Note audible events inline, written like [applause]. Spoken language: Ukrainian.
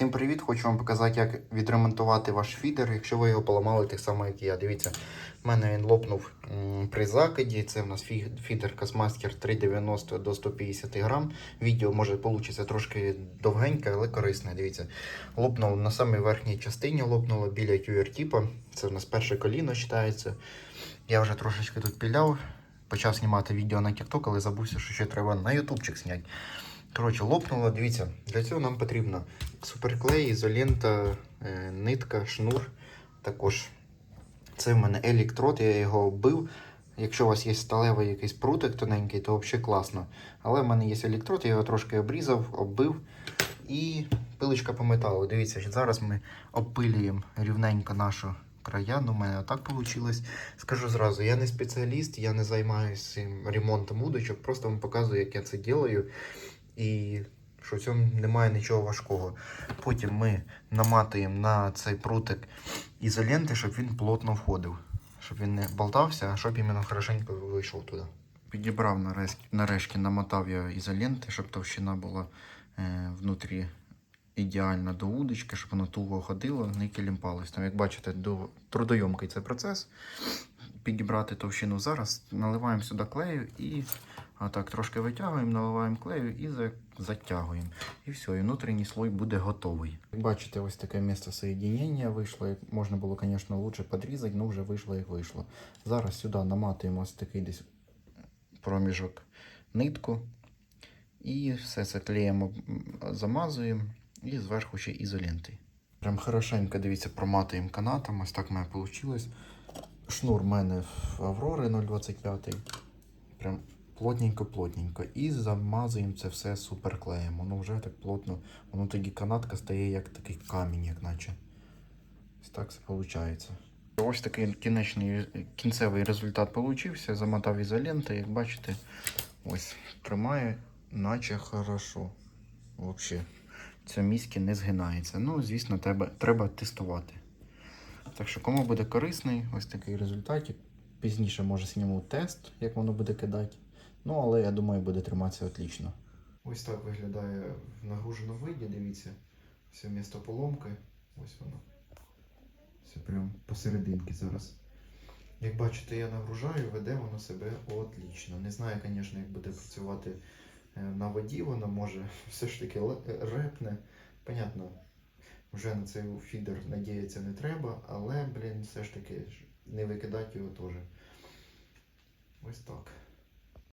Всім привіт! Хочу вам показати, як відремонтувати ваш фідер, якщо ви його поламали так само, як і я. Дивіться, в мене він лопнув при закиді. Це в нас фідер Касмастер 390 до 150 грам. Відео може вийде трошки довгеньке, але корисне. Дивіться, лопнув на самій верхній частині, лопнуло біля QR-типа. Це в нас перше коліно вважається. Я вже трошечки тут піляв. Почав знімати відео на TikTok, але забувся, що ще треба на ютубчик зняти. Коротше, лопнуло. Дивіться, для цього нам потрібно суперклей, ізолента, е, нитка, шнур. Також це в мене електрод, я його оббив. Якщо у вас є сталевий якийсь прутик тоненький, то взагалі класно. Але в мене є електрод, я його трошки обрізав, оббив і пилочка по металу. Дивіться, зараз ми обпилюємо рівненько нашу края. Ну, у мене так вийшло. Скажу зразу, я не спеціаліст, я не займаюся ремонтом удочок, просто вам показую, як я це роблю. І що в цьому немає нічого важкого. Потім ми наматуємо на цей прутик ізоленти, щоб він плотно входив. Щоб він не болтався, а щоб іменно хорошенько вийшов туди. Підібрав нарешті, нарешті намотав я ізоленти, щоб товщина була е, внутрі ідеальна до удочки, щоб воно туго ходило, не кілімпалось. Там, як бачите, до трудойомкий цей процес. Підібрати товщину зараз, наливаємо сюди клею і а так трошки витягуємо, наливаємо клею і затягуємо. І все, і внутрішній слой буде готовий. Як бачите, ось таке місце соєдінення вийшло. Можна було, звісно, лучше підрізати, але вже вийшло як вийшло. Зараз сюди наматуємо ось такий десь проміжок нитку. І все це клеємо, замазуємо і зверху ще ізоленти. Прям хорошенько, дивіться, проматуємо канатом. Ось так в мене вийшло. Шнур в мене в Аврори 0,25. Прям плотненько-плотненько. І замазуємо це все суперклеєм. Воно вже так плотно. Воно тоді канатка стає як такий камінь, як наче. Ось так це виходить. Ось такий кінечний, кінцевий результат получився. Замотав ізоленти, як бачите, ось тримає, наче хорошо. Взагалі, це міськи не згинається. Ну, звісно, треба, треба тестувати. Так що, кому буде корисний, ось такий результат. Пізніше може зніму тест, як воно буде кидати. Ну, але я думаю, буде триматися отлично. Ось так виглядає в нагруженому виді, дивіться. Все місто поломки. Ось воно. Все прям посерединки зараз. Як бачите, я нагружаю, веде воно себе отлично. Не знаю, звісно, як буде працювати на воді, вона може [laughs] все ж таки репне. Понятно, вже на цей фідер надіятися не треба, але, блін, все ж таки не викидати його теж. Ось так.